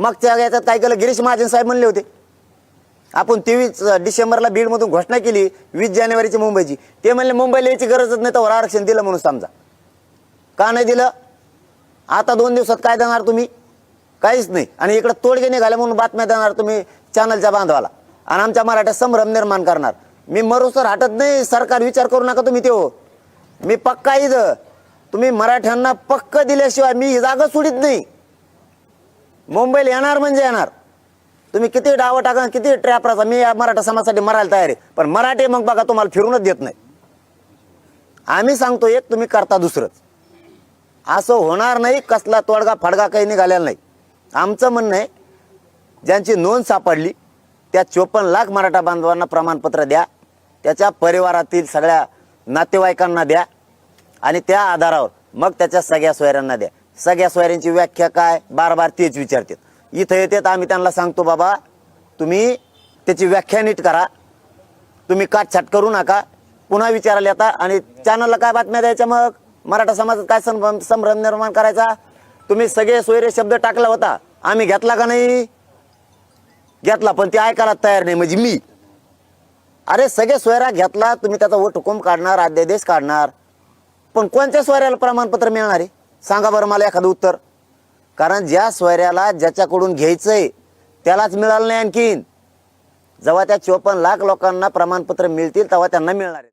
मग त्या याच्यात काय केलं? गिरीश महाजन साहेब म्हणले होते. आपण तेवीस डिसेंबरला बीडमधून घोषणा केली वीस जानेवारीची मुंबईची. ते म्हणले मुंबईला यायची गरजच नाही तर आरक्षण दिलं म्हणून समजा. का नाही दिलं? आता दोन दिवसात काय देणार तुम्ही? काहीच नाही. आणि इकडं तोडगे निघाले म्हणून बातम्या देणार तुम्ही चॅनलच्या बांधवाला. आणि आमच्या मराठ्यात संभ्रम निर्माण करणार. मी मरुसर हटत नाही सरकार विचार करू नका तुम्ही ते हो मी पक्का इथं. तुम्ही मराठ्यांना पक्क दिल्याशिवाय मी ही जागा सोडित नाही. मुंबईला येणार म्हणजे येणार. तुम्ही किती डावं टाका किती ट्रॅप राहता मी या मराठा समाजासाठी मरायला तयार आहे. पण मराठी मग बघा तुम्हाला फिरूनच देत नाही. आम्ही सांगतो एक तुम्ही करता दुसरंच. असं होणार नाही कसला तोडगा फडगा काही निघालेला नाही. आमचं म्हणणं आहे ज्यांची नोंद सापडली त्या चोपन्न लाख मराठा बांधवांना प्रमाणपत्र द्या त्याच्या परिवारातील सगळ्या नातेवाईकांना द्या आणि त्या आधारावर मग त्याच्या सगळ्या सोयऱ्यांना द्या. सगळ्या सोयऱ्यांची व्याख्या काय? बार बार तेच विचारतात. इथं येतात आम्ही त्यांना सांगतो बाबा तुम्ही त्याची व्याख्या नीट करा. तुम्ही काटछाट करू नका. पुन्हा विचारायला येता आणि चॅनलला काय बातम्या द्यायच्या मग? मराठा समाजात काय संभ्रम संभ्रम निर्माण करायचा? तुम्ही सगळे सोयरे शब्द टाकला होता. आम्ही घेतला का नाही? घेतला पण ते ऐकायला तयार नाही म्हणजे मी. अरे सगळे सोयरा घेतला तुम्ही त्याचा वट हुकूम काढणार अध्यादेश काढणार. पण कोणत्या सोयऱ्याला प्रमाणपत्र मिळणार आहे? सांगा बरं मला एखादं उत्तर. कारण ज्या सोयऱ्याला ज्याच्याकडून घ्यायचंय त्यालाच मिळालं नाही आणखीन. जेव्हा त्या चोपन्न लाख लोकांना प्रमाणपत्र मिळतील तेव्हा त्यांना मिळणार आहे.